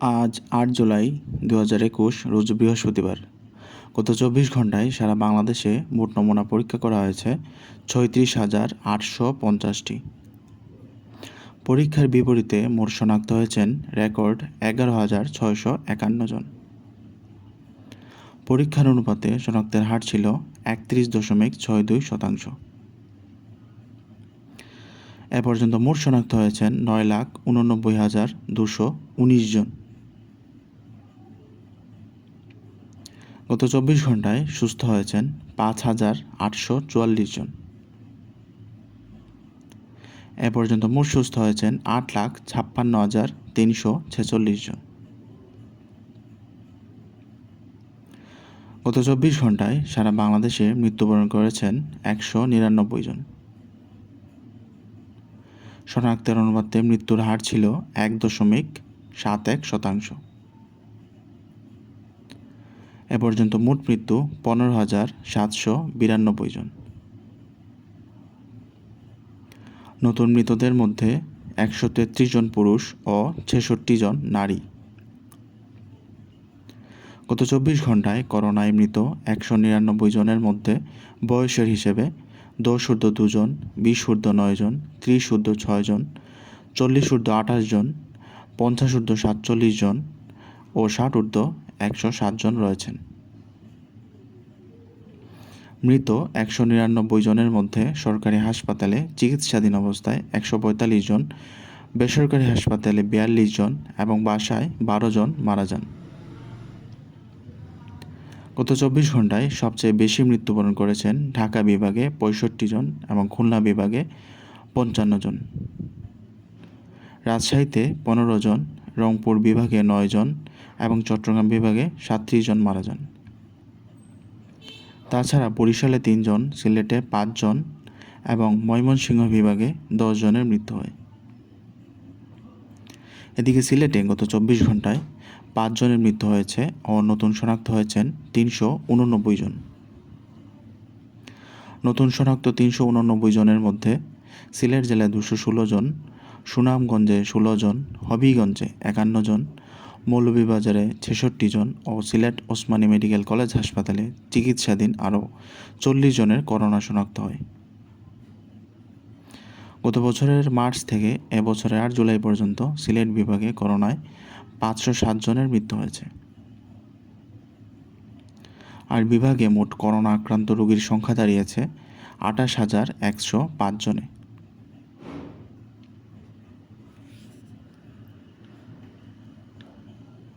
আজ আট জুলাই দু হাজার একুশ, রোজ বৃহস্পতিবার। গত চব্বিশ ঘন্টায় সারা বাংলাদেশে মোট নমুনা পরীক্ষা করা হয়েছে ছয়ত্রিশ হাজার আটশো পঞ্চাশটি। পরীক্ষার বিপরীতে মোট শনাক্ত হয়েছেন রেকর্ড এগারো হাজার ছয়শো একান্ন জন। পরীক্ষার অনুপাতে শনাক্তের হার ছিল একত্রিশ দশমিক ছয় দুই শতাংশ। এ পর্যন্ত মোট শনাক্ত হয়েছেন নয় লাখ উননব্বই হাজার দুশো উনিশ জন। গত চব্বিশ ঘন্টায় সুস্থ হয়েছেন পাঁচ হাজার আটশো চুয়াল্লিশ জন। এ পর্যন্ত মোট সুস্থ হয়েছেন আট লাখ ছাপ্পান্ন হাজার তিনশো ছেচল্লিশ জন। গত চব্বিশ ঘন্টায় সারা বাংলাদেশে মৃত্যুবরণ করেছেন একশো নিরানব্বই জন। শনাক্তের অনুপাতে মৃত্যুর হার ছিল এক দশমিক সাত এক শতাংশ। এ পর্যন্ত মোট মৃত্যু পনেরো হাজার সাতশো বিরানব্বই জন। নতুন মৃতদের মধ্যে একশো তেত্রিশ জন পুরুষ ও ছেষট্টি জন নারী। গত চব্বিশ ঘন্টায় করোনায় মৃত একশো নিরানব্বই জনের মধ্যে বয়সের হিসেবে দশ ঊর্ধ্ব দুজন বিশ ঊর্ধ্ব নয় জন ত্রিশ ঊর্ধ্ব ছয় জন চল্লিশ ঊর্ধ্ব আঠাশ জন পঞ্চাশ ঊর্ধ্ব সাতচল্লিশ জন ও ষাট ঊর্ধ্ব একশো সাত জন রয়েছেন। মৃত একশো নিরানব্বই জনের মধ্যে সরকারি হাসপাতালে চিকিৎসাধীন অবস্থায় একশো পঁয়তাল্লিশ জন, বেসরকারি হাসপাতালে বিয়াল্লিশ জন এবং বাসায় বারো জন মারা যান। গত চব্বিশ ঘন্টায় সবচেয়ে বেশি মৃত্যুবরণ করেছেন ঢাকা বিভাগে পঁয়ষট্টি জন এবং খুলনা বিভাগে পঞ্চান্ন জন। রাজশাহীতে পনেরো জন রংপুর বিভাগে নয় জন এবং চট্টগ্রাম বিভাগে সাতত্রিশ জন মারা যান। তাছাড়া বরিশালে তিনজন সিলেটে পাঁচজন এবং ময়মনসিংহ বিভাগে জনের মৃত্যু হয়। এদিকে সিলেটে গত চব্বিশ ঘন্টায় পাঁচজনের মৃত্যু হয়েছে ও নতুন শনাক্ত হয়েছেন তিনশো উননব্বই জন। নতুন শনাক্ত তিনশো উননব্বই জনের মধ্যে সিলেট জেলায় দুশো ষোলো জন সুনামগঞ্জে ষোলো জন, হবিগঞ্জে একান্ন জন, মৌলভীবাজারে ছেষট্টি জন ও সিলেট ওসমানী মেডিকেল কলেজ হাসপাতালে চিকিৎসাধীন আরও চল্লিশ জনের করোনা শনাক্ত হয়। গত বছরের মার্চ থেকে এবছরের আট জুলাই পর্যন্ত সিলেট বিভাগে করোনায় পাঁচশো সাত জনের মৃত্যু হয়েছে। আর বিভাগে মোট করোনা আক্রান্ত রোগীর সংখ্যা দাঁড়িয়েছে আঠাশ হাজার একশো পাঁচ জনে।